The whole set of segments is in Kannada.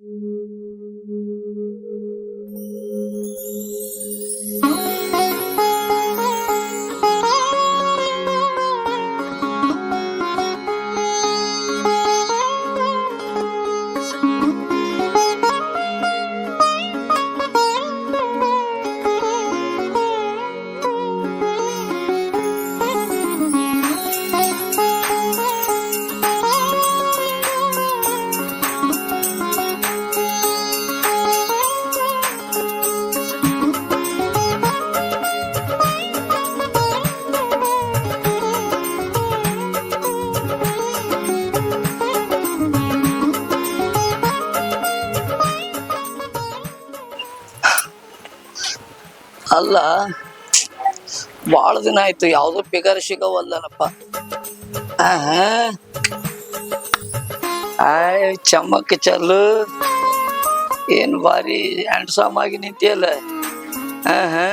Mm-hmm. ಅಲ್ಲ ಭಾಳ ದಿನ ಆಯ್ತು, ಯಾವುದು ಫಿಗರ್ ಸಿಗವಲ್ಲನಪ್ಪ. ಆಯ್, ಚಮಕ್ ಚಲ್ಲು. ಏನ್ ಭಾರಿ ಹ್ಯಾಂಡ್ಸಮ್ ಆಗಿ ನಿಂತಿಯಲ್ಲ. ಆಹಾ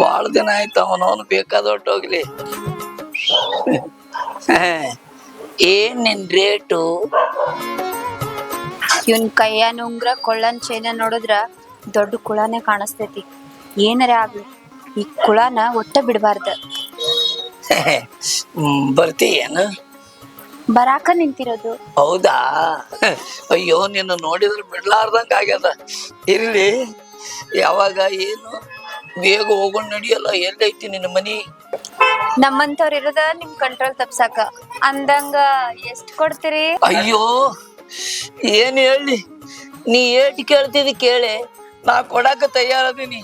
ಭಾಳ ದಿನ ಆಯ್ತು, ಅವನವನು ಬೇಕಾದೊಟ್ಟು ಹೋಗ್ಲಿ ಹಾ. ಏನ್ ನಿನ್ ರೇಟು? ಇವನ್ ಕೈಯ ಉಂಗ್ರ ಕೊಳ್ಳನ್ ಚೈನ ನೋಡಿದ್ರ ದೊಡ್ಡ ಕುಳನೇ ಕಾಣಿಸ್ತೈತಿ. ಏನಾರ ಆಗ್ಲಿ ಈ ಕುಳಾನ ಒಟ್ಟ ಬಿಡಬಾರ್ದ. ಬರ್ತೀಯೇನು? ಬರಾಕ ನಿಂತಿರೋದು. ಹೌದಾ? ಅಯ್ಯೋ ನಿನ್ನ ನೋಡಿದ್ರೆ ಬಿಡ್ಲಾರ್ದಂಗ ಆಗ್ಯದ. ಇರ್ಲಿ ಯಾವಾಗ ಏನು? ಬೇಗ ಹೋಗೋಣ ನಡಿಯಲ್ಲ ಎಲ್ಲೈತಿ ನಿನ್ನ ಮನಿ? ನಮ್ಮಂತವ್ರ ಇರೋದ ನಿಮ್ ಕಂಟ್ರೋಲ್ ತಪ್ಸಾಕ. ಅಂದಂಗ ಎಷ್ಟ್ ಕೊಡ್ತೀರಿ? ಅಯ್ಯೋ ಏನ್ ಹೇಳಿ? ನೀ ಏಟ್ ಕೇಳ್ತಿದ್ ಕೇಳಿ ನಾ ಕೊಡಾಕ ತಯಾರದೀನಿ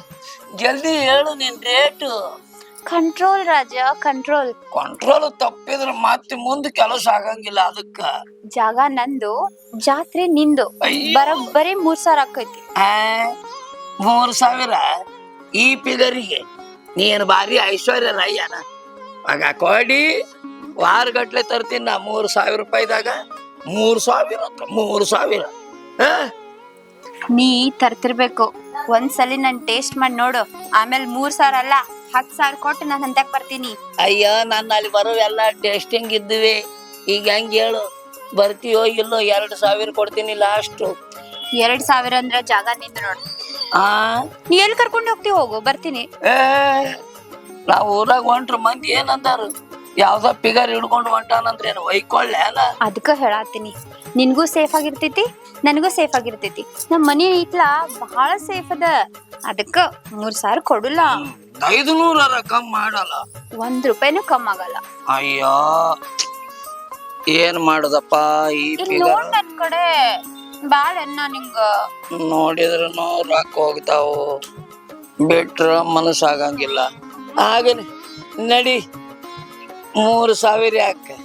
ಜಲ್ದಿ ಹೇಳು ನಿನ್ rate control Raja control control ತಪ್ಪಿದ್ರೆ ಮತ್ತೆ ಮುಂದೆ ಕೆಲಸ ಆಗಂಗಿಲ್ಲ ಅದಕ್ಕ. ಜಾಗ ನಂದು ಜಾತ್ರೆ ನಿಂದು. ಬರೋಬ್ಬರಿ ಮೂರ್ ಸಾವಿರ ಆಕೈತಿ. ಮೂರ್ ಸಾವಿರ? ಈ ಪಿಗರಿಗೆ ನೀನು ಭಾರಿ ಐಶ್ವರ್ಯ ರಯ್ಯನ ಆಗ ಕೊಡಿ ವಾರಗಟ್ಲೆ ತರ್ತೀನಿ ನಾ ಮೂರು ಸಾವಿರ ರೂಪಾಯಿದಾಗ. ಮೂರು ಸಾವಿರ ಮೂರು ಸಾವಿರ? ನೀ ತರ್ತಿರ್ಬೇಕು. ಒಂದ್ಸಲಿ ನನ್ ಟೇಸ್ಟ್ ಮಾಡಿ ನೋಡು. ಆಮೇಲೆ ಮೂರ್ ಸಾವಿರ ಅಲ್ಲ ಹತ್ ಸಾವಿರ ಕೊಟ್ಟು ನಾನು ಹಂತಕ್ ಬರ್ತೀನಿ. ಅಯ್ಯೋ ನನ್ನ ಅಲ್ಲಿ ಬರೋ ಎಲ್ಲ ಟೆಸ್ಟಿಂಗ್ ಇದ್ದುವೆ. ಈಗ ಹೆಂಗ್ ಹೇಳು? ಬರ್ತೀಯೋ ಇಲ್ಲೋ ಎರಡು ಸಾವಿರ ಕೊಡ್ತೀನಿ ಲಾಸ್ಟ್ ಎರಡ್ ಸಾವಿರ ಅಂದ್ರ ಜಾಗ ನಿಂದ ನೋಡು. ಆ? ನೀ ಎಲ್ಲಿ ಕರ್ಕೊಂಡು ಹೋಗ್ತಿ ಹೋಗು ಬರ್ತೀನಿ. ಏ ನಾವು ಊರಾಗ ಹೊಂಟ್ರ ಮಂದಿ ಏನಂದಾರು? ಯಾವ್ದೋ ಪಿಗರ್ ಹಿಡ್ಕೊಂಡು ಹೊಂಟಾನಂದ್ರೆ ಏನು ಒಯ್ಕೊಳ್ಳೆ ಅಲ್ಲ? ಅದಕ್ಕ ಹೇಳಾತೀನಿ. ನಿನ್ಗೂ ಸೇಫ್ ಆಗಿರ್ತೈತಿ ನನಗೂ ಸೇಫ್ ಆಗಿರ್ತೈತಿ. ನಮ್ಮ ಮನಿ ಐತ್ಲಾ ಬಹಳ ಸೇಫ್ ಅದ. ಅದಕ್ಕ ಮೂರ್ ಸಾವಿರ ಕೊಡಲ್ಲ. ಐದು ನೂರರ ಕಮ್ಮಿ ಮಾಡಲ್ಲ. ಒಂದ್ ರೂಪಾಯಿನೂ ಕಮ್ಮಿ ಆಗಲ್ಲ. ಅಯ್ಯೋ ಏನ್ ಮಾಡುದಪ್ಪ ಈ ಇಲ್ಲಿ ಫಿಗರ್ ನನ್ ಕಡೆ. ಬಾಳ ಎನ್ನ ನಿಂಗ. ನೋಡಿದ್ರು ರೊಕ್ಕ ಹೋಗ್ತಾವು. ಬಿಟ್ರ ಮನಸ್ಸಾಗಂಗಿಲ್ಲ. ಹಾಗೇನೆ ನಡಿ. ಮೂರು ಸಾವಿರ ಯಾಕೆ?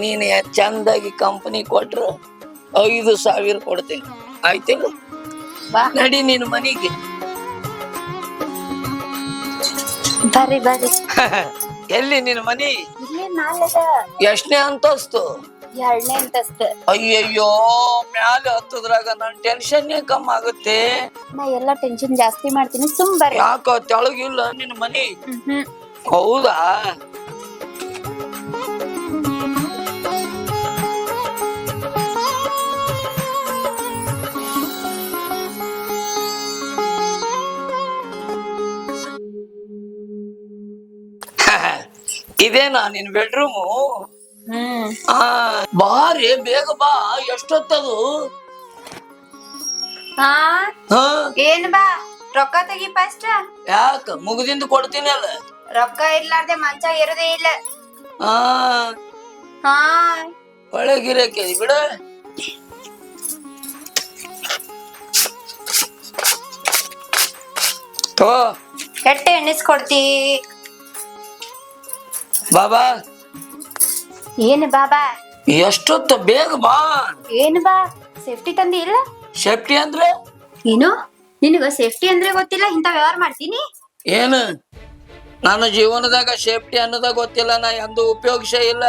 ನೀನು ಚಂದಾಗಿ ಕಂಪನಿ ಕೊಟ್ರು ಐದು ಸಾವಿರ ಕೊಡ್ತೀನಿ. ಆಯ್ತಿಲ್ಲ ಬಾ. ನಡಿ ನಿನ್ನ ಮನೆಗೆ. ಬರಿ ಬರಿ ಎಲ್ಲಿ ನಿನ್ನ ಮನಿ? ಇಲ್ಲೇ ಎಷ್ಟನೇ ಅಂತಸ್ತು? ಎರಡನೇ ಅಂತಸ್ತ. ಅಯ್ಯಯ್ಯೋ ಮ್ಯಾಲೆ ಹತ್ತದ್ರಾಗ ನನ್ ಟೆನ್ಷನ್ ಕಮ್ಮಿ ಆಗುತ್ತೆ? ನಾ ಎಲ್ಲ ಟೆನ್ಷನ್ ಜಾಸ್ತಿ ಮಾಡ್ತೀನಿ. ಸುಮ್ ಬರ್ರಿ. ಯಾಕ ತೆಳಗಿಲ್ಲ ನಿನ್ನ ಮನಿ? ಹೌದಾ? ಇದೇನಾ ನಿನ್ ಬೆಡ್ರೂಮು ಬಾರಿ ಬೇಗ ಬಾ ಎಷ್ಟೊತ್ತದು? ಏನ್ ಬಾ ರೊಕ್ಕ ತೆಗಿ ಫಸ್ಟ್ ಯಾಕ ಮುಗ್ದಿಂದ ಕೊಡ್ತೀನಿ ಅಲ್ಲ? ರೊಕ್ಕ ಇರ್ಲಾರ್ದೆ ಮಂಚ ಇರೋದೇ ಇಲ್ಲ. ಆ. ಹಾ. ಒಳಗಿರಕ್ಕೆ ಬಿಡ. ತೋ ಎಟ್ಟ ಎಣ್ಣಿಸ್ಕೊಡ್ತಿ ಬಾಬಾ. ಏನು ಬಾಬಾ? ಎಷ್ಟೊತ್ತು ಬೇಗ ಬಾ. ಏನು ಬಾ? ಸೇಫ್ಟಿ ತಂದಿ ಇಲ್ಲ? ಸೇಫ್ಟಿ ಅಂದ್ರೆ? ಏನು? ನಿನಗ ಸೇಫ್ಟಿ ಅಂದ್ರೆ ಗೊತ್ತಿಲ್ಲ ಇಂತ ವ್ಯವಹಾರ ಮಾಡ್ತೀನಿ? ಏನು? ನನ್ನ ಜೀವನದಾಗ ಸೇಫ್ಟಿ ಅನ್ನೋದ ಗೊತ್ತಿಲ್ಲ ನಾ ಎಂದು ಉಪಯೋಗಿಸೇ ಇಲ್ಲ.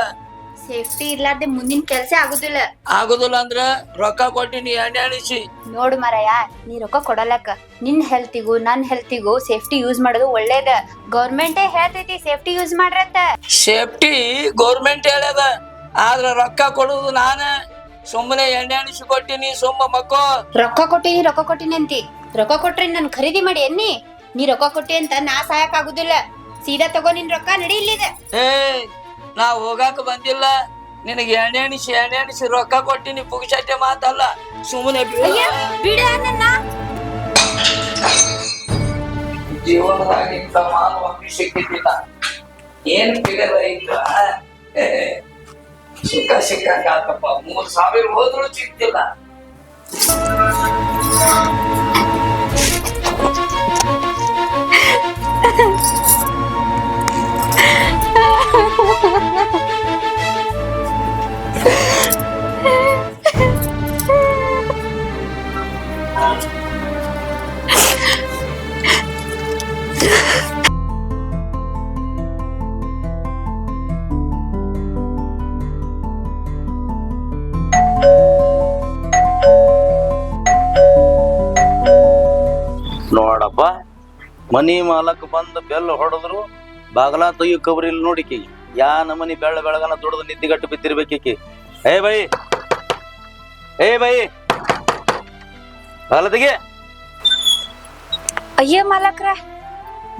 ಸೇಫ್ಟಿ ಇರ್ಲಾರ್ದೆ ಮುಂದಿನ ಕೆಲ್ಸ ಆಗುದಿಲ್ಲ. ಆಗುದಿಲ್ಲ ಅಂದ್ರ ರೊಕ್ಕ ಕೊಟ್ಟಿನಿ ಎಣ್ಣೆ ಅಣಿಸಿ. ನೋಡು ಮರಯ ನೀ ರೊಕ್ಕ ಕೊಡಲಕ್ಕ ನಿನ್ ಹೆಲ್ತಿಗೂ ನನ್ ಹೆಲ್ತಿಗೂ ಸೇಫ್ಟಿ ಯೂಸ್ ಮಾಡೋದು ಒಳ್ಳೇದ. ಗೌರ್ಮೆಂಟೇ ಹೇಳ್ತೈತಿ ಸೇಫ್ಟಿ ಯೂಸ್ ಮಾಡ್ರಂತ ಸೇಫ್ಟಿ ಗೌರ್ಮೆಂಟ್ ಹೇಳದ ಆದ್ರ ರೊಕ್ಕ ಕೊಡುದು ನಾನ. ಸುಮ್ಮನೆ ಎಣ್ಣೆ ಅಣಿಸಿ ಕೊಟ್ಟಿನಿ ಸುಮ್ಮ ಮಕ್ಕೋ. ರೊಕ್ಕ ಕೊಟ್ಟಿನಿ ರೊಕ್ಕ ಕೊಟ್ಟಿನಿ ಅಂತಿ. ರೊಕ್ಕ ಕೊಟ್ರಿ ನನ್ ಖರೀದಿ ಮಾಡಿ ಎನ್ನಿ? ನೀ ರೊಕ್ಕ ಕೊಟ್ಟಿ ಅಂತ ನಾ ಸಾಯಕ್ ಆಗುದಿಲ್ಲ. ಸೀದಾ ತಗೋ ನಿನ್ ರೊಕ್ಕ ನಡಿ ಇಲ್ಲಿದೆ. ಏ ನಾ ಹೋಗಾಕ ಬಂದಿಲ್ಲ. ನಿನಗೆ ಎಣ್ಣೆ ಅಣಿಸಿ ಎಣ್ಣೆ ಅಣಿಸಿ ರೊಕ್ಕ ಕೊಟ್ಟಿನಿ ಪುಗಿಸಟ್ಟೆ ಮಾತಲ್ಲ. ಸುಮ್ಮನೆ ಜೀವನದಾಗ ಇಂಥ ಮಾನವ ಸಿಕ್ಕಿದ್ದಿಲ್ಲ ಏನ್ ಫಿಗರ್ ಐತ ಸಿಕ್ಕ ಸಿಕ್ಕಂಗ ಆತಪ್ಪ. ಮೂರ್ ಸಾವಿರ ಹೋದ್ರು ಸಿಕ್ತಿಲ್ಲ ನೋಡಪ್ಪ ಮನಿ ಮಾಲಕ್ ಬಂದು ಬೆಲ್ಲ ಹೊಡೆದ್ರು ಬಾಗಲ ತೊಯ್ಯ ಕಬರಿ ಇಲ್ಲಿ ನೋಡಿಕಿ ಯಾ ನಮನಿ ಬೆಳ್ಳ ಬೆಳಗನ ದುಡ್ದು ನಿದ್ದಿಗಟ್ಟು ಬಿದ್ದಿರ್ಬೇಕಿ ಏ ಬೈ. ಏ ಬೈ. ಅಲ್ಲದಿಗೆ ಅಯ್ಯ ಮಾಲಕ್ರ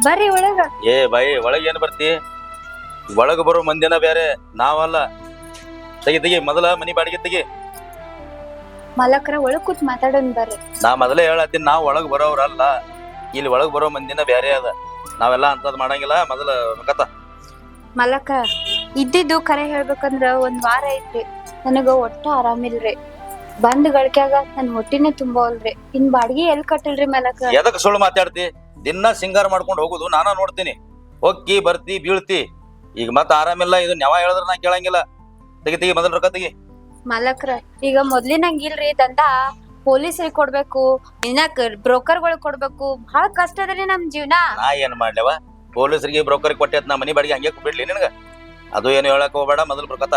ಬರ್ರಿ ಒಳಗ. ಏ ಬೈ ಒಳಗೆ ಏನ್ ಬರ್ತಿ? ಒಳಗ ಬರೋ ಮಂದಿನ ಬೇರೆ ನಾವಲ್ಲ. ತೆಗಿ ತೆಗಿ ಮೊದಲ ಮನಿ ಬಾಡಿಗೆ ತೆಗಿ. ಮಾಲಕ್ರ ಒಳಗ್ ಕೂತ್ ಮಾತಾಡೋನ್ ಬರ್ರಿ. ನಾ ಮೊದಲೇ ಹೇಳತ್ತೀನಿ ನಾವ್ ಒಳಗ್ ಬರೋವ್ರಲ್ಲ. ಇಲ್ಲಿ ಒಳಗ್ ಬರೋ ಮಂದಿನ ಬೇರೆ ಅದ. ನಾವೆಲ್ಲ ಅಂತದ್ ಮಾಡಂಗಿಲ್ಲ. ಮೊದಲ ಕತ ಮಲಕ ಇದ್ದಿದ್ದು ಕರೆ ಹೇಳ್ಬೇಕಂದ್ರ ಒಂದ್ ವಾರ ಐತ್ರಿ. ನನಗ ಒಟ್ಟ ಆರಾಮಿಲ್ರಿ. ಬಂದ್ ಗಳಿಕ್ಯಾಗ ನನ್ ಹೊಟ್ಟಿನೇ ತುಂಬವಲ್ರಿ. ಇನ್ ಬಾಡ್ಗಿ ಎಲ್ ಕಟ್ಟಿಲ್ರಿ ಮಲಕ? ಎದಕ್ ಸುಳ್ಳು ಮಾತಾಡ್ತಿ? ದಿನ ಸಿಂಗಾರ ಮಾಡ್ಕೊಂಡು ಹೋಗುದು ನಾನ ನೋಡ್ತೀನಿ. ಹೋಗಿ ಬರ್ತಿ ಬೀಳ್ತಿ. ಈಗ ಮತ್ತ ಆರಾಮಿಲ್ಲ ಇದು ನೆವ ಹೇಳಿದ್ರ ನಾ ಕೇಳಂಗಿಲ್ಲ. ತೆಗಿ ತೆಗಿ ಮೊದಲ ರೊಕ್ಕ ತೆಗಿ ಮಲಕ್ರ ಈಗ ಮೊದ್ಲಿನಂಗಿಲ್ರಿ ದಂಡ. ಪೊಲೀಸರಿಗೆ ಕೊಡ್ಬೇಕು ಇನ್ನ ಬ್ರೋಕರ್ಗಳಿಗೆ ಕೊಡ್ಬೇಕು. ಬಹಳ ಕಷ್ಟ ಅದ್ರಿ ನಮ್ ಜೀವನ. ನಾ ಏನ್ ಮಾಡ್ಲವ? ಪೊಲೀಸರಿಗೆ ಬ್ರೋಕರ್ ಕೊಟ್ಟೆತ್ ನಾ ಮನಿ ಬಾಡಿಗೆ ಹಂಗೆ ಬಿಡ್ಲಿ ನಿನಗ. ಅದು ಏನು ಹೇಳಕ್ ಹೋಗ್ಬೇಡ ಮೊದಲು ಬ್ರೋಕತ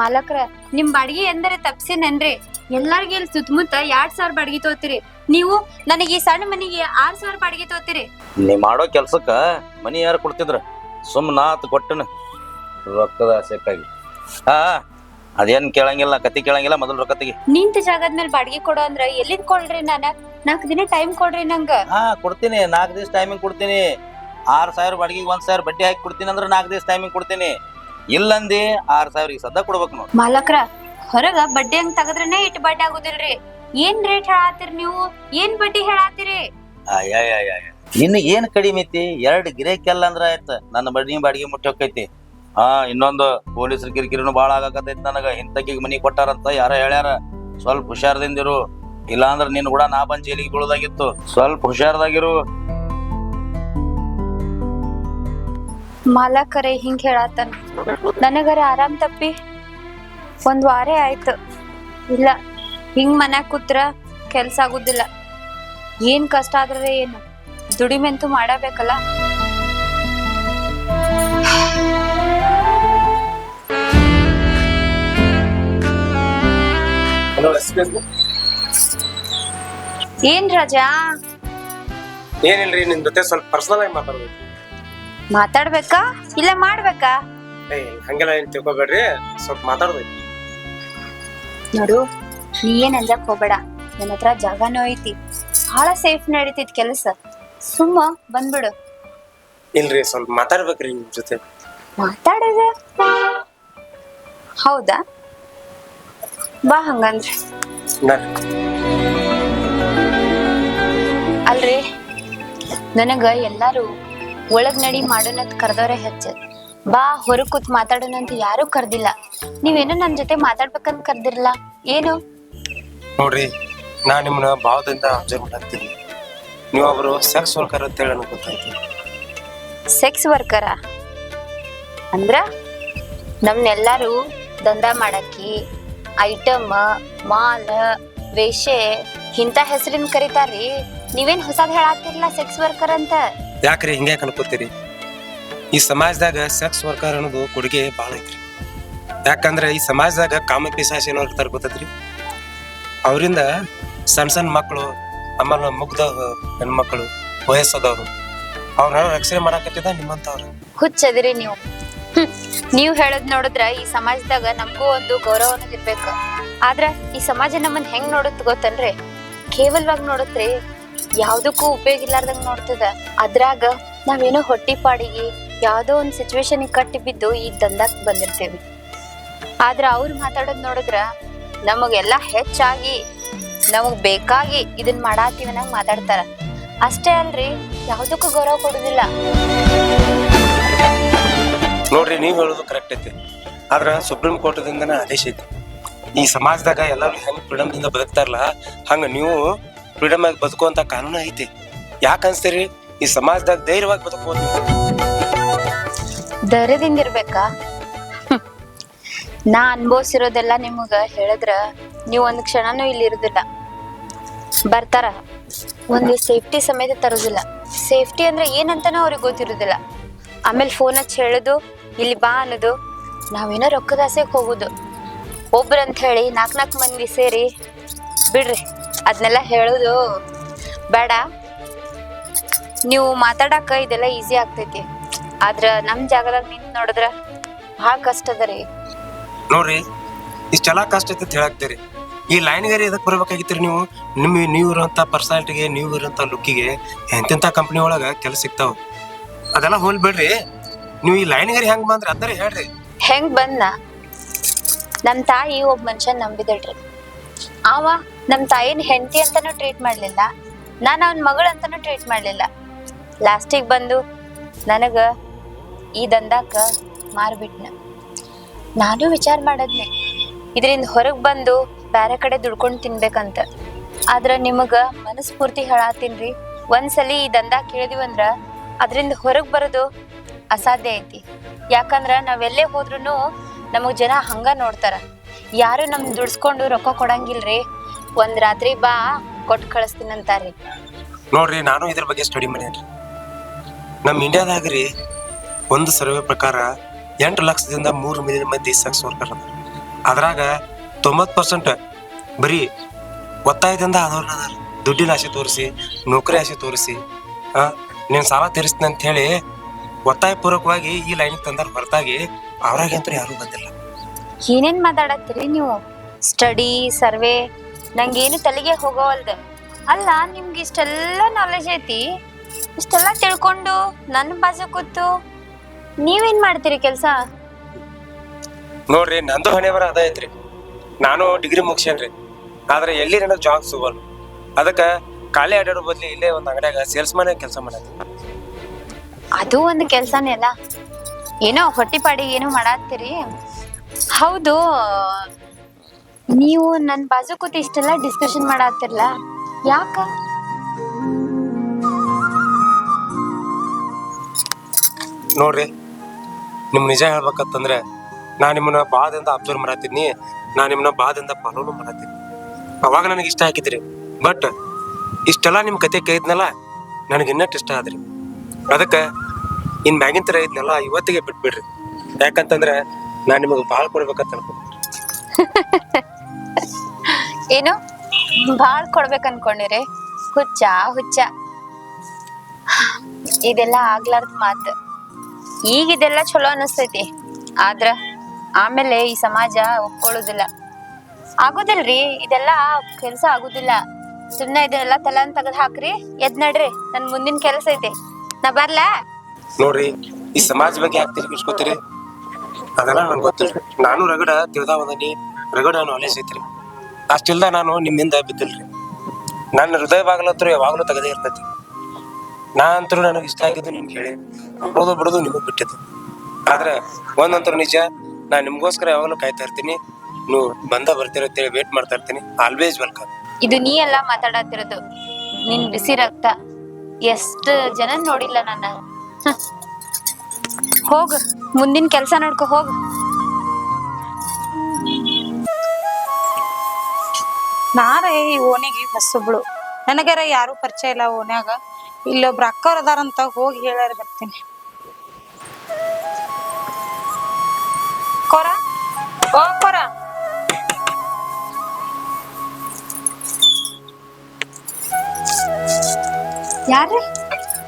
ಮಾಲಕ್ರ ನಿಮ್ ಬಾಡಿಗೆ ಎಂದರೆ ತಪ್ಸಿನೇನ್ರಿ ಎಲ್ಲಾರ್ಗಿ ಇಲ್ಲಿ ಸುತ್ತಮುತ್ತ ಎರಡ್ ಸಾವಿರ ಬಾಡಿಗೆ ತಗೋತೀರಿ ನೀವು ನನಗೆ ಈ ಸಣ್ಣ ಮನಿಗೆ ಆರ್ ಸಾವಿರ ಬಾಡಿಗೆ ತಗೋತೀರಿ ನೀ ಮಾಡೋ ಕೆಲ್ಸಕ್ಕ ಮನಿ ಯಾರು ಕೊಡ್ತಿದ್ರ? ಸುಮ್ ನಾತ್ ಕೊಟ್ಟನ. ರೊಕ್ಕದ ಆಸೆಕ್ಕಾಗಿ. ಹಾ. ಅದೇನ್ ಕೇಳಂಗಿಲ್ಲ ಕತಿ ಕೇಳಂಗಿಲ್ಲ ಮೊದಲ್ ರೊಕ್ಕ ತೆಗಿ. ನಿಂತ ಜಾಗದ ಮೇಲೆ ಬಾಡಿಗೆ ಕೊಡೋ ಅಂದ್ರ ಎಲ್ಲಿಂದ ಕೊಡ್ರಿ ನಾನ? ನಾಲ್ಕು ದಿನ ಟೈಮ್ ಕೊಡ್ರಿ ನಂಗ. ಹಾ ಕೊಡ್ತೀನಿ. ನಾಲ್ಕು ದಿವಸ ಟೈಮಿಂಗ್ ಕೊಡ್ತೀನಿ. ಆರ್ ಸಾವಿರ ಬಾಡಿಗೆ ಒಂದ್ ಸಾವಿರ ಬಡ್ಡಿ ಹಾಕಿ ಕೊಡ್ತೀನಿ ಅಂದ್ರೆ ನಾಲ್ಕು ದಿವಸ ಟೈಮಿಂಗ್ ಕೊಡ್ತೀನಿ. ಇಲ್ಲಂದಿ ಆರ್ ಸಾವಿರ ಸದ್ದ ಕೊಡ್ಬೇಕು ನೋಡಿ. ಮಾಲಕ್ರ ಹೊರಗ ಬಡ್ಡಿ ಹಂಗ್ ತಗದ್ರನೇ ಇಟ್ ಬಡ್ಡಿ ಆಗುದಿಲ್ರಿ. ಏನ್ ರೇಟ್ ಹೇಳಾತಿರಿ ನೀವು? ಏನ್ ಬಡ್ಡಿ ಹೇಳಾತಿರಿ ನಿನ್ನ ಏನ್ ಕಡಿಮೆ ಐತಿ? ಎರಡ್ ಗಿರೇಕೆಲ್ಲ ಅಂದ್ರ ಆಯ್ತ. ನನ್ನ ಬಡ್ಡಿ ಬಾಡಿಗೆ ಮುಟ್ಟಿ ಹೋಕೈತಿ ಹಾ, ಇನ್ನೊಂದು ಪೊಲೀಸರ ಕಿರಿಕಿರಿನೂ ಬಾಳ ಆಗಾಕತೈತಿ ನನಗ. ಇಂತಕಿಗೆ ಮನಿ ಕೊಟ್ಟಾರಂತ ಯಾರ ಹೇಳ್ಯಾರ, ಸ್ವಲ್ಪ ಹುಷಾರದಿಂದಿರು, ಇಲ್ಲಾಂದ್ರ ನಿನ್ ಕೂಡ ನಾ ಬಂದ್ ಜೈಲಿಗೆ ಬೀಳೋದಾಗಿತ್ತು. ಸ್ವಲ್ಪ ಹುಷಾರದಾಗಿರು. ಮಾಲಕರೇ, ಹಿಂಗ್ ಹೇಳಾತನ. ನನಗರ ಆರಾಮ್ ತಪ್ಪಿ, ಒಂದ್ ವಾರೇ ಆಯ್ತು. ಇಲ್ಲ, ಹಿಂಗ್ ಮನ್ಯಾಗ ಕೂತ್ರ ಕೆಲ್ಸ ಆಗುದಿಲ್ಲ. ಏನ್ ಕಷ್ಟ ಆದ್ರೆ ಏನು? ದುಡಿಮೆಂತೂ ಮಾಡಬೇಕಲ್ಲ? ಏನ್ ರಾಜಾ? ಏನಿಲ್ರಿ ನಿಮ್ ಜೊತೆ ಸ್ವಲ್ಪ ಪರ್ಸನಲ್ ಆಗಿ ಮಾತಾಡ್ಬೇಕು. ಮಾತಾಡ್ಬೇಕಾ? ಇಲ್ಲ ಮಾಡ್ಬೇಕಾ? ಏ ಹಂಗೆಲ್ಲ ಏನ್ ತಿಳ್ಕೊಬೇಡ್ರಿ ಸ್ವಲ್ಪ ಮಾತಾಡ್ಬೇಕು. ನೋಡು ನೀ ಏನ್ ಅಂಜಕ್ ಹೋಗ್ಬೇಡ. ನನ್ನ ಹತ್ರ ಜಾಗನೂ ಐತಿ. ಬಹಳ ಸೇಫ್ ನಡೀತಿದ್ ಕೆಲಸ. ಸುಮ್ಮ ಬಂದ್ಬಿಡು. ಇಲ್ರಿ ಸ್ವಲ್ಪ ಮಾತಾಡ್ಬೇಕ್ರಿ ನಿಮ್ ಜೊತೆ. ಮಾತಾಡೋದ? ಹೌದಾ? ಬಾ ಹಂಗಂದ್ರೆ. ಅಲ್ರಿ ನನಗ ಎಲ್ಲಾರು ಒಳಗ್ ನಡಿ ಮಾಡೋಣಂತ ಕರ್ದವ್ರೆ ಹೆಚ್ಚ. ಬಾ ಹೊರಗ್ ಕೂತ್ ಮಾತಾಡೋಣಂತ ಯಾರು ಕರ್ದಿಲ್ಲ. ನೀವೇನೋ ನನ್ ಜೊತೆ ಮಾತಾಡ್ಬೇಕಂತ ಕರ್ದಿರಲ್ಲ ಏನು? ನೋಡ್ರಿ ನಾ ನಿಮ್ಮನ್ನ ಭಾವದಿಂದ ಅಬ್ಸರ್ವ್ ನೀವು ನೀವೊಬ್ರು ಸೆಕ್ಸ್ ವರ್ಕರ್ ಅಂತ ಹೇಳಿ ನನಗೆ ಗೊತ್ತಾಯ್ತು. ಸೆಕ್ಸ್ ವರ್ಕರ ಅಂದ್ರ ನಮ್ನೆಲ್ಲಾರು ದಂಧ ಮಾಡಕ್ಕಿ ಐಟಮ್ ಮಾಲ್ ವೇಷೆ ಇಂತ ಹೆಸರಿನ ಕರಿತಾರಿ ನೀವೇನ್ ಹೊಸದ್ ಹೇಳಾತಿರ್ಲ ಸೆಕ್ಸ್ ವರ್ಕರ್ ಅಂತ? ಯಾಕ್ರಿ ಹಿಂಗೆ ಅನ್ಕೋತೀರಿ? ಈ ಸಮಾಜದಾಗ ಸೆಕ್ಸ್ ವರ್ಕರ್ ಅನ್ನೋದು ಕೊಡುಗೆ ಭಾಳ ಐತ್ರಿ. ಯಾಕಂದ್ರೆ ಈ ಸಮಾಜದಾಗ ಕಾಮ ಪಿಸಾಸ ಏನೋ ಇರ್ತಾರ ಗೊತ್ತೈತ್ರಿ ಅವರಿಂದ ಸಣ್ಣ ಸಣ್ಣ ಮಕ್ಕಳು ಆಮೇಲೆ ಮುಗ್ದ ಹೆಣ್ಮಕ್ಳು ವಯಸ್ಸದವರು. ಅವ್ರ ರಕ್ಷಣೆ ಮಾಡಾಕತ್ತಿದ ನಿಮ್ಮಂತವ್ರು ಹುಚ್ಚದಿರಿ ನೀವು. ನೀವ್ ಹೇಳದ್ ನೋಡಿದ್ರ ಈ ಸಮಾಜದಾಗ ನಮಗೂ ಒಂದು ಗೌರವ ಇರ್ಬೇಕು. ಆದ್ರ ಈ ಸಮಾಜ ನಮ್ಮನ್ನ ಹೆಂಗ್ ನೋಡುತ್ತ ಗೊತ್ತನ್ರಿ? ಕೇವಲವಾಗಿ ನೋಡತ್ರಿ ಯಾವ್ದಕ್ಕೂ ಉಪಯೋಗ ಇಲ್ಲಾರ್ದಂಗ್ ನೋಡ್ತದ. ಅದ್ರಾಗ ನಾವೇನೋ ಹೊಟ್ಟಿ ಪಾಡಿಗೆ ಯಾವ್ದೋ ಒಂದ್ ಸಿಚುವೇಶನ್ ಕಟ್ಟಿ ಬಿದ್ದು ಈ ದಂದಾಕ್ ಬಂದಿರ್ತೇವಿ. ಆದ್ರ ಅವ್ರು ಮಾತಾಡೋದ್ ನೋಡಿದ್ರ ನಮಗೆಲ್ಲ ಹೆಚ್ಚಾಗಿ ನಮಗ್ ಬೇಕಾಗಿ ಇದನ್ ಮಾಡಾತೀವಿ ಅನ್ನಂಗ್ ಮಾತಾಡ್ತಾರ. ಅಷ್ಟೇ ಅಲ್ರಿ, ಯಾವ್ದಕ್ಕೂ ಗೌರವ ಕೊಡುದಿಲ್ಲ. ನೋಡ್ರಿ, ನೀವು ಹೇಳೋದು ಕರೆಕ್ಟ್ ಐತಿ. ಆದ್ರೆ ಸುಪ್ರೀಂ ಕೋರ್ಟ್ದಿಂದನೇ ಆದೇಶ ಐತಿ. ಈ ಸಮಾಜದಾಗ ಎಲ್ಲರೂ ಹೆಂಗ್ ಫ್ರೀಡಮ್ ದಿಂದ ಬದುಕ್ತಾರಲ್ಲ, ಹಂಗೆ ನೀವು ಫ್ರೀಡಮ್ ಆಗಿ ಬದುಕುವಂತ ಕಾನೂನು ಐತಿ. ಯಾಕೆ ಅನ್ಸ್ತೀರಿ? ಈ ಸಮಾಜದಾಗ ಧೈರ್ಯವಾಗಿ ಬದುಕಬಹುದು ಧೈರ್ಯದಿಂದ ಇರ್ಬೇಕಾ. ನಾ ಅನ್ಭವಿಸಿರೋದೆಲ್ಲ ನಿಮಗ ಹೇಳಿದ್ರ ನೀವು ಒಂದ್ ಕ್ಷಣನೂ ಇಲ್ಲಿ ಇರುದಿಲ್ಲ. ಬರ್ತಾರ. ಒಂದು ಸೇಫ್ಟಿ ಸಮೇತ ತರೋದಿಲ್ಲ. ಸೇಫ್ಟಿ ಅಂದ್ರೆ ಏನಂತಾನೂ ಅವ್ರಿಗೆ ಗೊತ್ತಿರೋದಿಲ್ಲ. ಆಮೇಲೆ ಫೋನ್ ಹಚ್ಚಿ ಹೇಳುದು ಇಲ್ಲಿ ಬಾ ಅನ್ನೋದು. ನಾವೇನೋ ರೊಕ್ಕದಾಸೆಗೆ ಹೋಗುದು. ಒಬ್ರಂತ ಹೇಳಿ ನಾಲ್ಕು ನಾಲ್ಕು ಮಂದಿ ಸೇರಿ, ಬಿಡ್ರಿ ಅದನ್ನೆಲ್ಲ ಹೇಳೋದು ಬೇಡ. ನೀವು ಮಾತಾಡಕ ಇದೆಲ್ಲ ಈಸಿ ಆಗ್ತೈತಿ. ಆದ್ರ ನಮ್ಮ ಜಾಗದಾಗ ನಿಂತು ನೋಡಿದ್ರ ಬಹಳ ಕಷ್ಟ ಅದ ರೀ. ನೋಡ್ರಿ ಇಷ್ಟೆಲ್ಲ ಕಷ್ಟ ಐತಿ ಅಂತ ಹೇಳಾಕ್ತೀರಿ. ಈ ಲೈನ್ಗಾರಿ ಎದಕ್ ಬರ್ಬೇಕಾಗಿತ್ತೀರಿ ನೀವು? ನಿಮ್ ನೀವು ಇರುವಂತ ಪರ್ಸನಾಲಿಟಿಗೆ ನೀವು ಇರುವಂತ ಲುಕ್ಕಿಗೆ ಎಂತೆಂತ ಕಂಪ್ನಿ ಒಳಗ ಕೆಲಸ ಸಿಗ್ತಾವೆ? ಅದೆಲ್ಲ ಹೋಲ್ ಬಿಡ್ರಿ. ನೀವು ಈ ಲೈನ್ಗಾರಿ ಹೆಂಗ್ ಬಂದ್ರಿ? ಅದರ ಹೇಳ್ರಿ. ಹೆಂಗ್ ಬಂದ್ನ? ನಮ್ ತಾಯಿ ಒಬ್ಬ ಮನುಷ್ಯನ್ ನಂಬಿದಳ್ರಿ. ಅವ ನಮ್ ತಾಯಿನ ಹೆಂಡತಿ ಅಂತಾನು ಟ್ರೀಟ್ ಮಾಡ್ಲಿಲ್ಲ. ನಾನು ಅವನ್ ಮಗಳ ಅಂತಾನು ಟ್ರೀಟ್ ಮಾಡ್ಲಿಲ್ಲ. ಲಾಸ್ಟಿಗ್ ಬಂದು ನನಗ ಈ ದಂದಾಕ ಮಾರ್ಬಿಟ್ನ. ನಾನು ವಿಚಾರ ಮಾಡದ್ನೆ. ಇದರಿಂದ ಹೊರಗ್ ಬಂದು ಬೇರೆ ಕಡೆ ದುಡ್ಕೊಂಡು ತಿನ್ಬೇಕಂತ. ಆದ್ರ ನಿಮಗ ಮನಸ್ಫೂರ್ತಿ ಹೇಳತ್ತೀನ್ರಿ ಒಂದ್ಸಲಿ ಈ ದಂಧಾ ಕೇಳಿದಿವಂದ್ರ ಅದರಿಂದ ಹೊರಗ್ ಬರೋದು ಅಸಾಧ್ಯ ಐತಿ ಯಾಕಂದ್ರೆ ನಾವೆಲ್ಲೇ ಹೋದ್ರೂ ನಮಗೆ ಜನ ಹಂಗ ನೋಡ್ತಾರ. ಯಾರು ನಮ್ ದುಡ್ಸ್ಕೊಂಡು ರೊಕ್ಕ ಕೊಡಂಗಿಲ್ರಿ? ಒಂದ್ ರಾತ್ರಿ ಬಾ, ಕೊಟ್ ಕಳಿಸ್ತೀನಂತಾರ್ರಿ. ನೋಡ್ರಿ, ನಾನು ಇದ್ರ ಬಗ್ಗೆ ಸ್ಟಡಿ ಮಾಡ್ಯಾನ್ರಿ. ನಮ್ಮ ಇಂಡಿಯಾದಾಗ ರೀ ಒಂದು ಸರ್ವೆ ಪ್ರಕಾರ ಎಂಟು ಲಕ್ಷದಿಂದ ಮೂರು ಮಿಲಿಯನ್ ಮಂದಿ ಸೆಕ್ಸ್ ವರ್ಕರ್ ಅದ ಅದ್ರಾಗ ತೊಂಬತ್ ಪರ್ಸೆಂಟ್ ಬರೀ ಒತ್ತಾಯದಿಂದ ಆದವ್ರನ್ನ ಅದಾರ. ದುಡ್ಡಿನ ಆಸೆ ತೋರಿಸಿ, ನೌಕರಿ ಆಸೆ ತೋರಿಸಿ ಹಾಂ ನೀನ್ ಸಾಲ ತೀರಿಸ್ತೀನಿ ಅಂತ ಹೇಳಿ ಒತ್ತಾಯ ಪೂರ್ವಕವಾಗಿ ಈ ಲೈನ್ ತಂದಾರ ಹೊರತಾಗಿ ಅವ್ರಾಗಂತೂ ಯಾರು ಬಂದಿಲ್ಲ. ಏನೇನ್ ಮಾತಾಡತ್ತೀರಿ ನೀವು? ಸ್ಟಡಿ ಸರ್ವೆ ನಂಗೇನು ತಲೆಗೆ ಹೋಗೋವಲ್ದ ಅಲ್ಲ ನಿಮ್ಗೆ ಇಷ್ಟೆಲ್ಲ ನಾಲೆಜ್ ಐತಿ? ಇಷ್ಟೆಲ್ಲ ತಿಳ್ಕೊಂಡು ನನ್ನ ಬಾಜು ಕೂತು ನೀವೇನ್ ಮಾಡ್ತೀರಿ ಕೆಲ್ಸ? ನೋಡ್ರಿ ನಂದು ಹಣೆ ಬರ ಅದ ಐತ್ರಿ. ನಾನು ಡಿಗ್ರಿ ಮುಗಿಸೇನ್ರಿ ಆದ್ರೆ ಎಲ್ಲಿ ನನಗೆ ಜಾಬ್ ಸಿಗೋಲ್ಲ. ಅದಕ್ಕೆ ಖಾಲಿ ಅಡ್ಡಾಡೋ ಬದ್ಲಿ ಇಲ್ಲೇ ಒಂದು ಅಂಗಡಿಯಾಗ ಸೇಲ್ಸ್ ಮನೆ ಕೆಲಸ ಮಾಡತ್ತೀನಿ. ಅದು ಒಂದು ಕೆಲ್ಸನೇ ಅಲ್ಲ. ಏನೋ ಹೊಟ್ಟಿಪಾಡಿ ಏನೋ ಮಾಡಾತ್ತೀರಿ. ಹೌದು. ನೀವು ನನ್ನ ಬಾಜು ಕೂತು ಇಷ್ಟೆಲ್ಲ ಡಿಸ್ಕಷನ್ ಮಾಡತ್ತಿರಲ್ಲ ಯಾಕ? ನೋಡ್ರಿ ನಿಮ್ ನಿಜ ಹೇಳ್ಬೇಕಂತಂದ್ರೆ ನಾ ನಿಮ್ಮನ್ನ ಬಾದಿಂದ ಅಬ್ಸರ್ವ್ ಮಾಡತ್ತೀನಿ ನಾ ನಿಮ್ಮನ್ನ ಬಾದಿಂದ ಫಾಲೋನು ಮಾಡತ್ತೀನಿ. ಅವಾಗ ನನಗೆ ಇಷ್ಟ ಹಾಕಿದ್ರಿ ಬಟ್ ಇಷ್ಟೆಲ್ಲ ನಿಮ್ಮ ಕತೆ ಕೇಳಿದ್ನಲ್ಲ, ನನಗೆ ಇನ್ನಷ್ಟು ಇಷ್ಟ ಆದ್ರಿ. ಅದಕ್ಕೆ ಇನ್ ಮ್ಯಾಗಿನ ತರ ಇದ್ನೆಲ್ಲ ಇವತ್ತಿಗೆ ಬಿಟ್ಬಿಡ್ರಿ. ಯಾಕಂತಂದ್ರೆ ನಾ ನಿಮಗೆ ಭಾಳ ಕೊಡ್ಬೇಕಂತ ಏನು? ಬಾಳ್ ಕೊಡ್ಬೇಕು ಅನ್ಕೊಂಡಿರಿ. ಹುಚ್ಚ ಹುಚ್ಚ. ಇದೆಲ್ಲ ಆಗ್ಲಾರ್ದ ಮಾತು. ಈಗ ಇದೆಲ್ಲ ಚಲೋ ಅನಿಸ್ತೈತಿ. ಆದ್ರ ಆಮೇಲೆ ಈ ಸಮಾಜ ಒಪ್ಕೊಳ್ಳೋದಿಲ್ಲ. ಆಗೋದಿಲ್ರಿ, ಇದೆಲ್ಲ ಕೆಲಸ ಆಗುದಿಲ್ಲ. ಸುಮ್ಮನೆ ಇದೆಲ್ಲ ತಲೆನ ತೆಗೆದು ಹಾಕ್ರಿ ಎದ್ ನಡ್ರಿ. ನನ್ ಮುಂದಿನ ಕೆಲಸ ಐತಿ. ನಾ ಬರ್ಲಾ? ನೋಡ್ರಿ ಈ ಸಮಾಜ ಬಗ್ಗೆ ಯಾಕೆ ತಿಳ್ಗಿಸ್ಕೊತೀರಿ ಅದೆಲ್ಲ ನಂಗೆ ಗೊತ್ತಿಲ್ಲ ನಾನು ರಗಡ ತಿಳ್ದಾವದನಿ ರಗಡ ನಾಲೆಜ್ ಐತ್ರಿ. ಅಷ್ಟಿಲ್ದ ನಾನು ನಿಮ್ಮಿಂದ ಬಿದ್ದಿಲ್ರಿ. ನನ್ನ ಹೃದಯ ಬಾಗಲತ್ರ ಯಾವಾಗಲೂ ತೆಗದೇ ಇರ್ತೈತಿ. ನಾ ಅಂತರೂ ನನಗೆ ಇಷ್ಟ ಆಗಿದ್ದು ನಿಮ್ಗೆ ಹೇಳಿ ಬಿಡೋದು ಬಿಡೋದು ನಿಮಗೆ ಬಿಟ್ಟಿದ್ದು. ಆದ್ರೆ ಒಂದಂತರೂ ನಿಜ ನಾ ನಿಮ್ಗೋಸ್ಕರ ಯಾವಾಗಲೂ ಕಾಯ್ತಾ ಇರ್ತೀನಿ. ನೀವು ಬಂದ ಬರ್ತೀರ ಅಂತೇಳಿ ವೇಟ್ ಮಾಡ್ತಾ ಇರ್ತೀನಿ. ಆಲ್ವೇಸ್ ವೆಲ್ಕಮ್ ಇದು ನೀ ಎಲ್ಲ ಮಾತಾಡತ್ತಿರೋದು. ನಿನ್ ಬಿಸಿ ರಕ್ತ. ಎಷ್ಟು ಜನ ನೋಡಿಲ್ಲ ನನ್ನ. ಹೋಗು ಮುಂದಿನ ಕೆಲಸ ನೋಡ್ಕೊ ಹೋಗು. ನಾರೇ ಈ ಓಣಿಗೆ ಹೊಸಬ್ಳು. ನನಗಾರ ಯಾರು ಪರಿಚಯ ಇಲ್ಲ ಓನ್ಯಾಗ ಇಲ್ಲೊಬ್ರು ಅಕ್ಕವ್ರ ಅದಾರಂತ ಹೋಗಿ ಹೇಳಾರ ಬರ್ತೀನಿ. ಕೊರ? ಓ ಕೊರ. ಯಾರ್ರಿ?